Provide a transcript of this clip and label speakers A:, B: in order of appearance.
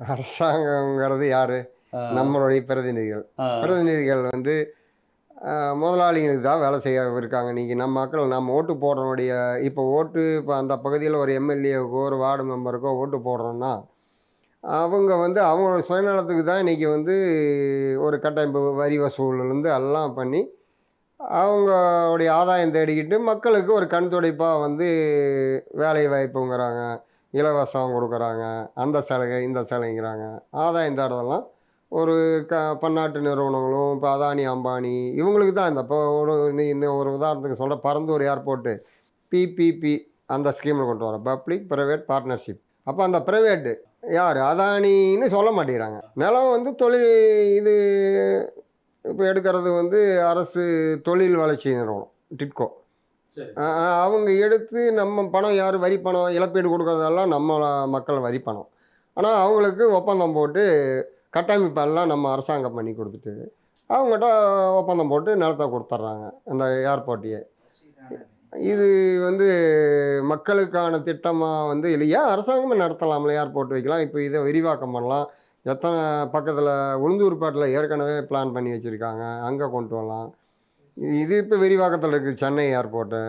A: அரசாங்கங்கிறது யாரு? நம்மளுடைய பிரதிநிதிகள். பிரதிநிதிகள் வந்து முதலாளிகளுக்கு தான் வேலை செய்ய இருக்காங்க. நீங்கள் நம்ம மக்கள் நம்ம ஓட்டு போடுறனுடைய இப்போ ஓட்டு இப்போ அந்த பகுதியில் ஒரு எம்எல்ஏவுக்கோ ஒரு வார்டு மெம்பருக்கோ ஓட்டு போடுறோன்னா அவங்க வந்து அவங்களோட சுயநலத்துக்கு தான் இன்றைக்கி வந்து ஒரு கட்டமைப்பு வரி வசூல்லேருந்து எல்லாம் பண்ணி அவங்களுடைய ஆதாயம் தேடிக்கிட்டு மக்களுக்கு ஒரு கண் துடைப்பாக வந்து வேலை வாய்ப்புங்கிறாங்க. இலவசம் கொடுக்குறாங்க அந்த சலுகை இந்த சலுகைங்கிறாங்க. ஆதாயம் தேடுறதெல்லாம் ஒரு க பன்னாட்டு நிறுவனங்களும் இப்போ அதானி அம்பானி இவங்களுக்கு தான் இந்த இப்போ ஒரு இன்னும் ஒரு உதாரணத்துக்கு சொல்கிற பரந்தூர் ஏர்போர்ட்டு பிபிபி அந்த ஸ்கீமில் கொண்டு வரோம் பப்ளிக் ப்ரைவேட் பார்ட்னர்ஷிப். அப்போ அந்த ப்ரைவேட்டு யார்? அதானின்னு சொல்ல மாட்டேங்கிறாங்க. நிலம் வந்து தொழில் இது இப்போ எடுக்கிறது வந்து அரசு தொழில் வளர்ச்சி நிறுவனம் டிட்கோ அவங்க எடுத்து நம்ம பணம் யார்? வரி பணம் இழப்பீடு கொடுக்குறதெல்லாம் நம்ம மக்கள் வரி பணம். ஆனால் அவங்களுக்கு ஒப்பந்தம் போட்டு கட்டமைப்பெல்லாம் நம்ம அரசாங்கம் பண்ணி கொடுத்துட்டு அவங்ககிட்ட ஒப்பந்தம் போட்டு நிலத்தை கொடுத்துட்றாங்க அந்த ஏர்போர்ட்டையே. இது வந்து மக்களுக்கான திட்டமாக வந்து இல்லையா அரசாங்கமே நடத்தலாம்ல? ஏர்போர்ட் வைக்கலாம் இப்போ இதை விரிவாக்கம் பண்ணலாம். எத்தனை பக்கத்தில் உளுந்தூர்பேட்டில் ஏற்கனவே பிளான் பண்ணி வச்சுருக்காங்க அங்கே கொண்டு வரலாம். இது இப்போ விரிவாக்கத்தில் இருக்குது சென்னை ஏர்போர்ட்டு.